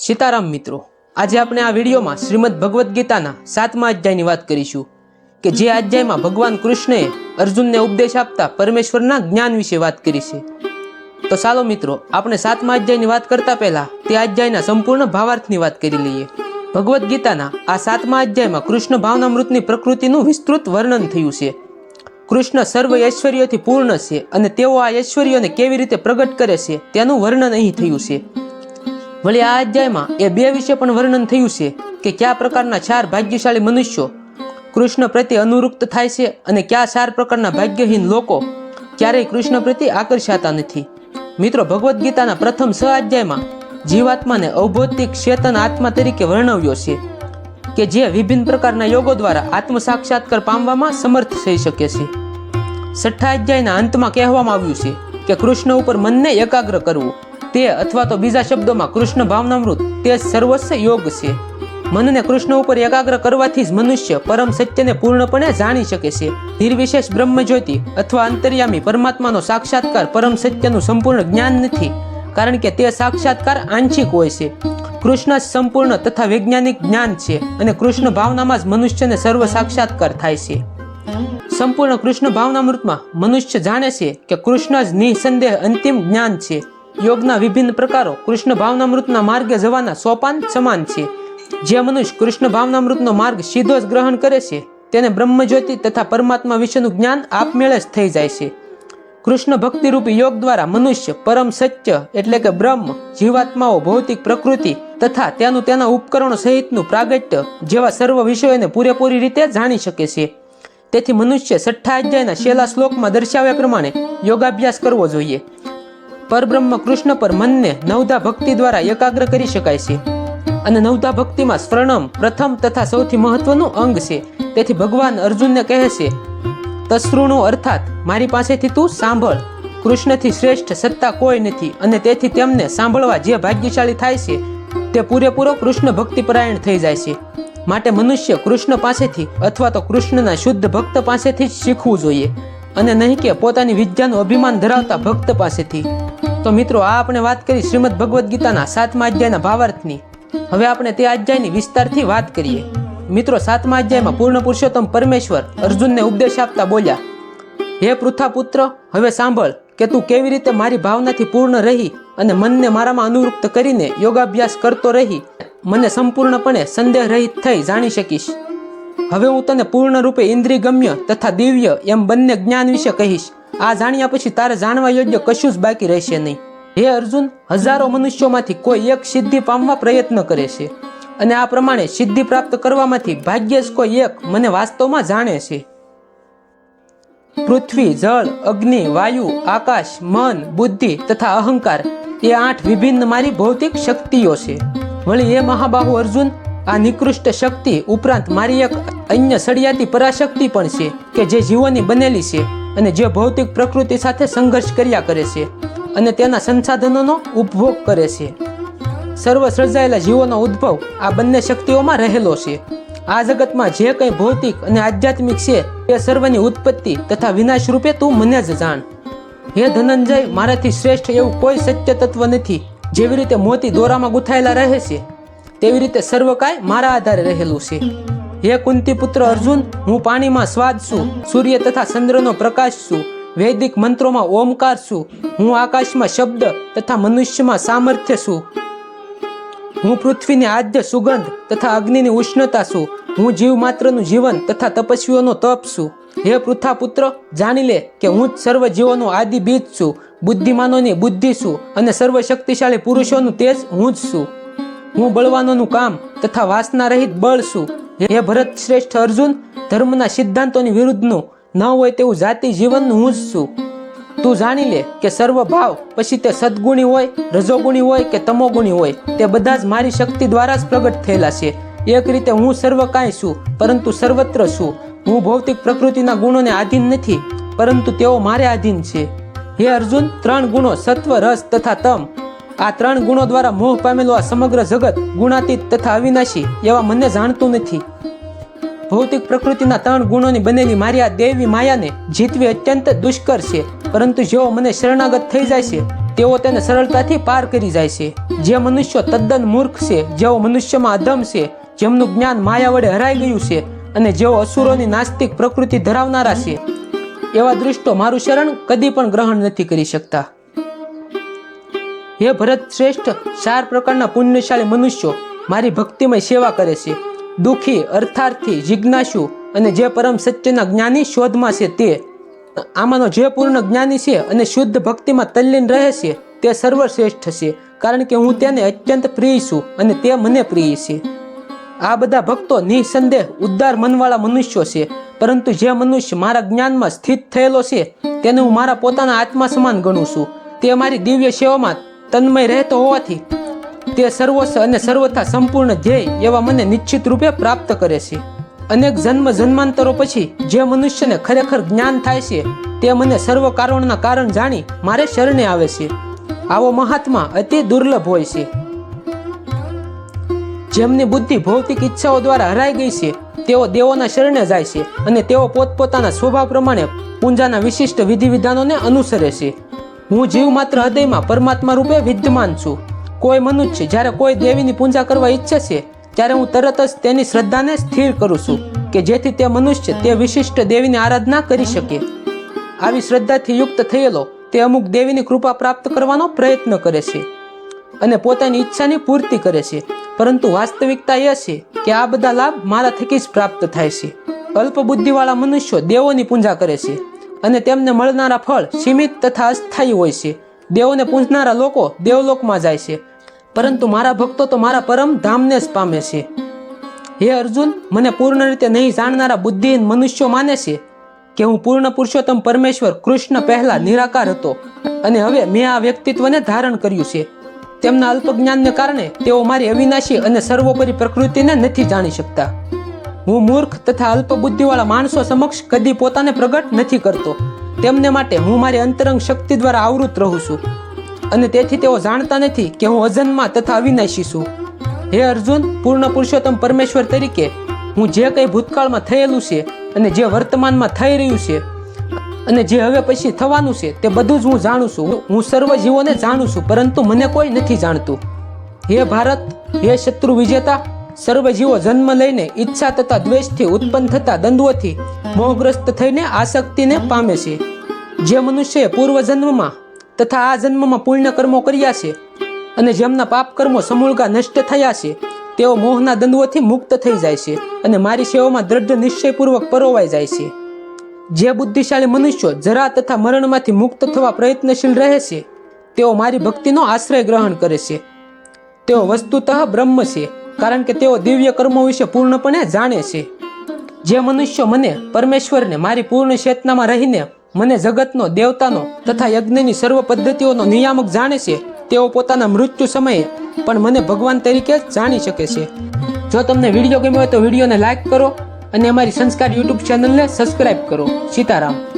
સીતારામ મિત્રો, આજે આપણે આ વિડીયોમાં શ્રીમદ ભગવદ્ ગીતાના સાતમા અધ્યાયની વાત કરીશું કે જે અધ્યાયમાં ભગવાન કૃષ્ણએ અર્જુનને ઉપદેશ આપતા પરમેશ્વરના જ્ઞાન વિશે વાત કરી છે. તો ચાલો મિત્રો, આપણે સાતમા અધ્યાયની વાત કરતા પહેલા તે અધ્યાયના સંપૂર્ણ ભાવાર્થની વાત કરી લઈએ. ભગવદ્ ગીતાના આ સાતમા અધ્યાયમાં કૃષ્ણ ભાવનામૃતની પ્રકૃતિનું વિસ્તૃત વર્ણન થયું છે. કૃષ્ણ સર્વ ઐશ્વર્યોથી પૂર્ણ છે અને તેઓ આ ઐશ્વર્યોને કેવી રીતે પ્રગટ કરે છે તેનું વર્ણન અહીં થયું છે. વળી આ અધ્યાયમાં એ બે વિશે પણ વર્ણન થયું છે કે કયા પ્રકારના ચાર ભાગ્યશાળી મનુષ્યો કૃષ્ણ પ્રત્યે અનુરુક્ત થાય છે અને કયા ચાર પ્રકારના ભાગ્યહીન લોકો ક્યારેય કૃષ્ણ પ્રત્યે આકર્ષાતા નથી. મિત્રો, ભગવદ્ ગીતાના પ્રથમ સ અધ્યાયમાં જીવાત્માને અવભૌતિક ચેતન આત્મા તરીકે વર્ણવ્યો છે કે જે વિભિન્ન પ્રકારના યોગો દ્વારા આત્મ સાક્ષાત્કાર પામવામાં સમર્થ થઈ શકે છે. છઠ્ઠા અધ્યાયના અંતમાં કહેવામાં આવ્યું છે કે કૃષ્ણ ઉપર મનને એકાગ્ર કરવું તે અથવા તો બીજા શબ્દોમાં કૃષ્ણ ભાવનામૃત, તે સર્વસ્વ યોગ છે. મનને કૃષ્ણ ઉપર એકાગ્ર કરવાથી જ મનુષ્ય પરમ સત્યને પૂર્ણપણે જાણી શકે છે. નિર્વિશેષ બ્રહ્મજ્યોતિ અથવા અંતર્યામી પરમાત્માનો સાક્ષાત્કાર પરમ સત્યનું સંપૂર્ણ જ્ઞાન નથી, કારણ કે તે સાક્ષાત્કાર આંશિક હોય છે. કૃષ્ણ જ સંપૂર્ણ તથા વૈજ્ઞાનિક જ્ઞાન છે અને કૃષ્ણ ભાવનામાં જ મનુષ્યને સર્વ સાક્ષાત્કાર થાય છે. સંપૂર્ણ કૃષ્ણ ભાવનામૃતમાં મનુષ્ય જાણે છે કે કૃષ્ણ જ નિસંદેહ અંતિમ જ્ઞાન છે. યોગના વિભિન્ન પ્રકારો કૃષ્ણ ભાવનામૃતના માર્ગે જવાના સોપાન સમાન છે. જે મનુષ્ય કૃષ્ણ ભાવનામૃતનો માર્ગ સીધો જ ગ્રહણ કરે છે, તેને બ્રહ્મજ્યોતિ તથા પરમાત્મા વિશેનું જ્ઞાન આપમેળે જ થઈ જાય છે. કૃષ્ણ ભક્તિરૂપી યોગ દ્વારા મનુષ્ય પરમ સત્ય એટલે કે બ્રહ્મ, જીવાત્માઓ, ભૌતિક પ્રકૃતિ તથા તેનું તેના ઉપકરણો સહિતનું પ્રાગટ્ય જેવા સર્વ વિષયોને પૂરેપૂરી રીતે જાણી શકે છે. તેથી મનુષ્ય છઠ્ઠા અધ્યાયના છેલ્લા શ્લોકમાં દર્શાવ્યા પ્રમાણે યોગાભ્યાસ કરવો જોઈએ. પરબ્રહ્મ કૃષ્ણ પર મનને નવધા ભક્તિ દ્વારા એકાગ્ર કરી શકાય છે. અને નવધા ભક્તિમાં સ્વર્ણમ, પ્રથમ તથા સૌથી મહત્વનું અંગ છે. તેથી ભગવાન અર્જુનને કહે છે, તસૃણુ અર્થાત મારી પાસેથી તું સાંભળ. કૃષ્ણથી શ્રેષ્ઠ સત્તા કોઈ નથી અને તેથી તેમને સાંભળવા જે ભાગ્યશાળી થાય છે, તે પૂરેપૂરો કૃષ્ણ ભક્તિપરાયણ થઈ જાય છે. માટે મનુષ્ય કૃષ્ણ પાસેથી અથવા તો કૃષ્ણના શુદ્ધ ભક્ત પાસેથી જ શીખવું જોઈએ. અને નહીં કે પોતાની વિદ્યાનું અભિમાન ધરાવતા ભક્ત પાસેથી. તો મિત્રો, આ આપણે વાત કરી શ્રીમદ ભગવદ્ ગીતાના સાતમા અધ્યાયના ભાવાર્થની. હવે આપણે તે અધ્યાયની વિસ્તારથી વાત કરીએ. મિત્રો, સાતમા અધ્યાયમાં પૂર્ણ પુરુષોત્તમ પરમેશ્વર અર્જુનને ઉપદેશ આપતા બોલ્યા, હે પૃથા પુત્ર હવે સાંભળ કે તું કેવી રીતે મારી ભાવનાથી પૂર્ણ રહી અને મનને મારામાં અનુવૃત્ત કરીને યોગાભ્યાસ કરતો રહી. મને સંપૂર્ણપણે સંદેહ રહિત થઈ જાણી શકીશ. હવે હું તને પૂર્ણ રૂપે ઇન્દ્રિયગમ્ય તથા દિવ્ય એમ બંને જ્ઞાન વિશે કહીશ. આ જાણ્યા પછી તારે જાણવા યોગ્ય કશું જ બાકી રહેશે નહીં. હે અર્જુન, હજારો મનુષ્યોમાંથી કોઈ એક સિદ્ધિ પામવા પ્રયત્ન કરે છે. અને આ પ્રમાણે સિદ્ધિ પ્રાપ્ત કરવામાંથી ભાગ્યે જ કોઈ એક મને વાસ્તવમાં જાણે છે. પૃથ્વી, જળ, અગ્નિ, વાયુ, આકાશ, મન, બુદ્ધિ તથા અહંકાર એ આઠ વિભિન્ન મારી ભૌતિક શક્તિઓ છે. વળી એ મહાબાહુ અર્જુન, આ નિકૃષ્ટ શક્તિ ઉપરાંત મારી એક અન્ય સળિયાતી પરાશક્તિ પણ છે કે જે જીવોની બનેલી છે. અને જે ભૌતિક પ્રકૃતિ સાથે સંઘર્ષ કર્યા કરે છે અને તેના સંસાધનોનો ઉપભોગ કરે છે. સર્વ સર્જાયેલા જીવોનો ઉદ્ભવ આ બંને શક્તિઓમાં રહેલો છે. આ જગતમાં જે કંઈ ભૌતિક અને આધ્યાત્મિક છે, તે સર્વની ઉત્પત્તિ તથા વિનાશ રૂપે તું મને જ જાણ. હે ધનંજય, મારાથી શ્રેષ્ઠ એવું કોઈ સત્ય તત્વ નથી, જેવી રીતે મોતી દોરામાં ગૂંથાયેલા રહે છે. તેવી રીતે સર્વ કાંઈ મારા આધારે રહેલું છે. હે કુંતી પુત્ર અર્જુન, હું પાણીમાં સ્વાદ છું, સૂર્ય તથા ચંદ્રનો પ્રકાશ છું, વૈદિક મંત્રોમાં ઓમકાર છું, હું આકાશમાં શબ્દ તથા મનુષ્યમાં સામર્થ્ય છું. હું પૃથ્વીની આદ્ય સુગંધ તથા અગ્નિની ઉષ્ણતા છું, હું જીવ માત્રનું જીવન તથા તપસ્વીઓનો તપ છું. હે પૃથા પુત્ર, જાણી લે કે હું જ સર્વ જીવોનો આદિ બીજ છું, બુદ્ધિમાનોની બુદ્ધિ છું અને સર્વ શક્તિશાળી પુરુષોનું તેજ હું જ છું. હું બળવાનોનું કામ તથા વાસના રહિત બળ છું. હે ભરત શ્રેષ્ઠ અર્જુન, ધર્મના સિદ્ધાંતોની વિરુદ્ધનું ન હોય તેવું જાતિ જીવનનું હું જ છું. તું જાણી લે કે સર્વ ભાવ પછી તે સદગુણી હોય, રજોગુણી હોય કે તમોગુણી હોય, તે બધા જ મારી શક્તિ દ્વારા જ પ્રગટ થયેલા છે. એક રીતે હું સર્વ કાંઈ છું, પરંતુ સર્વત્ર છું. હું ભૌતિક પ્રકૃતિના ગુણોને આધીન નથી, પરંતુ તેઓ મારે આધીન છે. હે અર્જુન, ત્રણ ગુણો સત્વ, રસ તથા તમ. આ ત્રણ ગુણો દ્વારા મોહ પામેલું આ સમગ્ર જગત ગુણાતીત તથા અવિનાશી એવા મને જાણતું નથી. ભૌતિક પ્રકૃતિના ત્રણ ગુણોની બનેલી મારી આ દેવી માયાને જીતવી અત્યંત દુષ્કર છે, પરંતુ જેઓ મને શરણાગત થઈ જાય છે, તેઓ તેને સરળતાથી પાર કરી જાય છે. જે મનુષ્યો તદ્દન મૂર્ખ છે, જેઓ મનુષ્યમાં અધમ છે, જેમનું જ્ઞાન માયા વડે હરાઈ ગયું છે અને જેઓ અસુરોની નાસ્તિક પ્રકૃતિ ધરાવનારા છે. એવા દૃષ્ટો મારું શરણ કદી પણ ગ્રહણ નથી કરી શકતા. હે ભરત શ્રેષ્ઠ, ચાર પ્રકારના પુણ્યશાળી મનુષ્યો મારી ભક્તિમય સેવા કરે છે. દુઃખી, અર્થાર્થી, જિજ્ઞાસુ અને જે પરમ સત્યના જ્ઞાની શોધમાં છે તે. આમાંનો જે પૂર્ણ જ્ઞાની છે અને શુદ્ધ ભક્તિમાં તલ્લીન રહે છે તે સર્વશ્રેષ્ઠ છે, કારણ કે હું તેને અત્યંત પ્રિય છું અને તે મને પ્રિય છે. આ બધા ભક્તો નિસંદેહ ઉદ્દાર મનવાળા મનુષ્યો છે, પરંતુ જે મનુષ્ય મારા જ્ઞાનમાં સ્થિત થયેલો છે, તેને હું મારા પોતાના આત્મા સમાન ગણું છું. તે મારી દિવ્ય સેવામાં તન્મય રહેતો હોવાથી તે સર્વોચ્ચ અને સર્વથા સંપૂર્ણ ધ્યેય એવા મને નિશ્ચિત રૂપે પ્રાપ્ત કરે છે. અનેક જન્મ જન્માંતરો પછી જે મનુષ્યને ખરેખર જ્ઞાન થાય છે, તે મને સર્વ કારણોના કારણ જાણી મારે શરણે આવે છે. આવો મહાત્મા અતિ દુર્લભ હોય છે. જેમની બુદ્ધિ ભૌતિક ઈચ્છાઓ દ્વારા હરાઈ ગઈ છે, તેઓ દેવોના શરણે જાય છે અને તેઓ પોતપોતાના સ્વભાવ પ્રમાણે પૂંજાના વિશિષ્ટ વિધિ વિધાનોને અનુસરે છે. હું જીવ માત્ર હૃદયમાં પરમાત્મા રૂપે વિદ્યમાન છું. કોઈ મનુષ્ય જ્યારે કોઈ દેવીની પૂજા કરવા ઈચ્છે છે, ત્યારે હું તરત જ તેની શ્રદ્ધાને સ્થિર કરું છું કે જેથી તે મનુષ્ય તે વિશિષ્ટ દેવીની આરાધના કરી શકે. આવી શ્રદ્ધાથી યુક્ત થયેલો તે અમુક દેવીની કૃપા પ્રાપ્ત કરવાનો પ્રયત્ન કરે છે અને પોતાની ઈચ્છાની પૂર્તિ કરે છે. પરંતુ વાસ્તવિકતા એ છે કે આ બધા લાભ મારા થકી જ પ્રાપ્ત થાય છે. અલ્પ બુદ્ધિવાળા મનુષ્યો દેવોની પૂજા કરે છે. અને તેમને મળનારા ફળ સીમિત તથા અસ્થાયી હોય છે. દેવોને પૂજનારા લોકો દેવલોકમાં જાય છે. પરંતુ મારા ભક્તો તો મારા પરમ ધામને જ પામે છે. હે અર્જુન, મને પૂર્ણ રીતે નહીં જાણનારા બુદ્ધિહીન મનુષ્યો માને છે કે હું પૂર્ણ પુરુષોત્તમ પરમેશ્વર કૃષ્ણ પહેલા નિરાકાર હતો અને હવે મેં આ વ્યક્તિત્વને ધારણ કર્યું છે. તેમના અલ્પ જ્ઞાનને કારણે તેઓ મારી અવિનાશી અને સર્વોપરી પ્રકૃતિને નથી જાણી શકતા. હું મૂર્ખ તથા અલ્પ બુદ્ધિવાળા માણસો સમક્ષ કદી પોતાને પ્રગટ નથી કરતો. તેમને માટે હું મારી અંતરંગ શક્તિ દ્વારા આવૃત રહું છું. અને તેથી તેઓ જાણતા નથી કે હું અજન્મા તથા અવિનાશી છું. હે અર્જુન, પૂર્ણ પુરુષોત્તમ પરમેશ્વર તરીકે, હું જે કંઈ ભૂતકાળમાં થયેલું છે અને જે વર્તમાનમાં થઈ રહ્યું છે અને જે હવે પછી થવાનું છે, તે બધું જ હું જાણું છું. હું સર્વ જીવોને જાણું છું, પરંતુ મને કોઈ નથી જાણતું. હે ભારત, હે શત્રુ વિજેતા સર્વ જીવો જન્મ લઈને ઈચ્છા તથા દ્વેષથી ઉત્પન્ન થતા દ્વંદ્વથી મોહગ્રસ્ત થઈને આસક્તિને પામે છે. જે મનુષ્યએ પૂર્વ જન્મમાં તથા આ જન્મમાં પુણ્ય કર્મો કર્યા છે અને જેમના પાપ કર્મો સમૂળગા નષ્ટ થયા છે, તેઓ મોહના દ્વંદ્વથી મુક્ત થઈ જાય છે અને મારી સેવામાં દ્રઢ નિશ્ચયપૂર્વક પરોવાઈ જાય છે. જે બુદ્ધિશાળી મનુષ્યો જરા તથા મરણમાંથી મુક્ત થવા પ્રયત્નશીલ રહે છે, તેઓ મારી ભક્તિનો આશ્રય ગ્રહણ કરે છે. તેઓ વસ્તુતઃ બ્રહ્મ છે કારણ કે તેઓ દિવ્ય કર્મો વિશે પૂર્ણપણે જાણે છે. જે મનુષ્ય મને પરમેશ્વરને મારી પૂર્ણ ચેતનામાં રહીને મને જગતનો, દેવતાનો તથા યજ્ઞની સર્વ પદ્ધતિઓનો નિયામક જાણે છે, તેઓ પોતાના મૃત્યુ સમયે પણ મને ભગવાન તરીકે જાણી શકે છે. જો તમને વીડિયો ગમ્યો હોય તો વિડીયોને લાઈક કરો અને અમારી સંસ્કાર યુટ્યુબ ચેનલને સબસ્ક્રાઇબ કરો. સીતારામ.